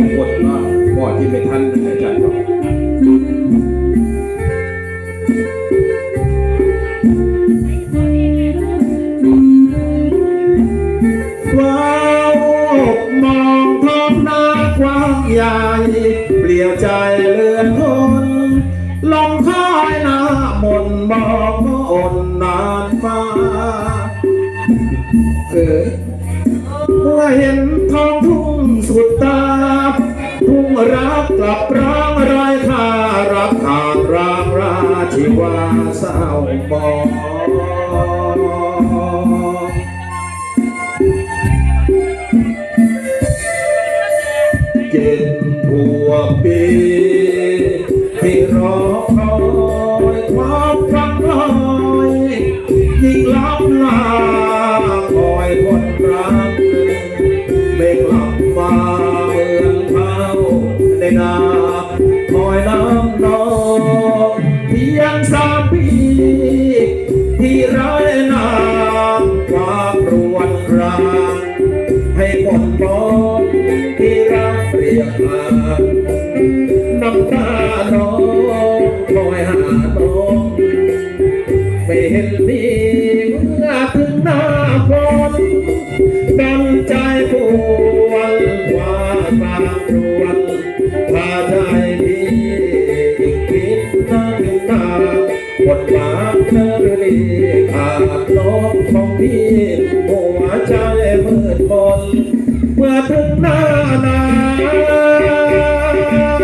อยกดมาก่อนที่ไม่ทันอาจารย์บอกว้าวมองท้องนากว้างใหญ่เปลี่ยวใจเลือนทนลองคอยหน้ามนบอกมนนานฟ้าเออเมื่อเห็นทองทุ่ ทุ่งรักกลับร้างไร้ค่ารักขาดรางราชีวาเศร้าบองเจ็ดผัวปีที่รอคอยความฟังลอยยิ่งลับลาคอยคนรักไม่กลับมาเมือนเขาในาคอยน้ำนองเพียงสามปีที่ไร้นามความรวนรางให้คนมองที่รักเรียกหาน้ำตาน้องคอยหาน้องไม่เห็นมีาบทบาทเธอรีขาดลบของพี่หัวใจมืดมนเมื่อถึงหน้าหนาว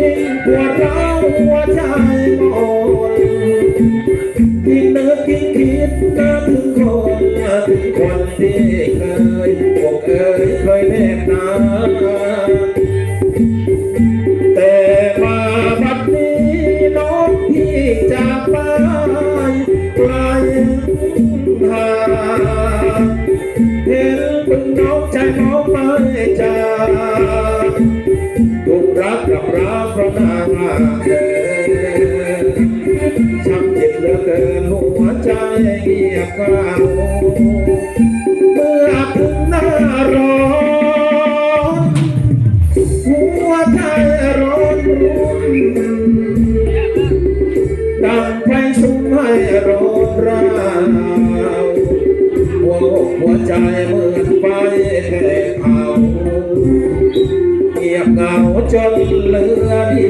ยิ่งปวดร้าวหัวใจมนยิ่งนึกยิ่งคิดก็ถึงคนถึงคนที่เคยบอกเอ่ยเคยแนบหนา เห็นเพิ่งน้องใจน้องไม่จากถูกรักกับรักเพราะนางเธอช้ำเจ็บเหลือเกินหัวใจเงียบเหงาเมื่อถึงหน้าร้อนหัวใจร้อนรุ่นดังไฟสุมให้ร้อนราว หัวอกหัวใจเมือไปแห่เผาเงียบเหงาจนเหลือดี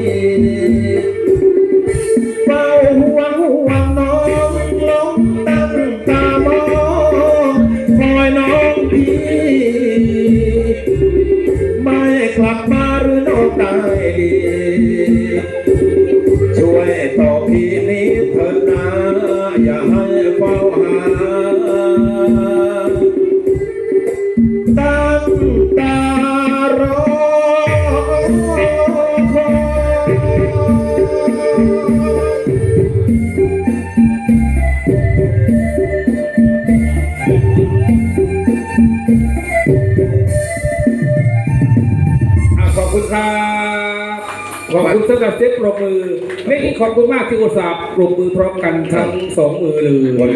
ขอบคุณสำหรับเซตปรบมือ ไม่ขอบคุณมากที่อุตส่าห์ปรบมือพร้อมกันทั้งสองมือเลย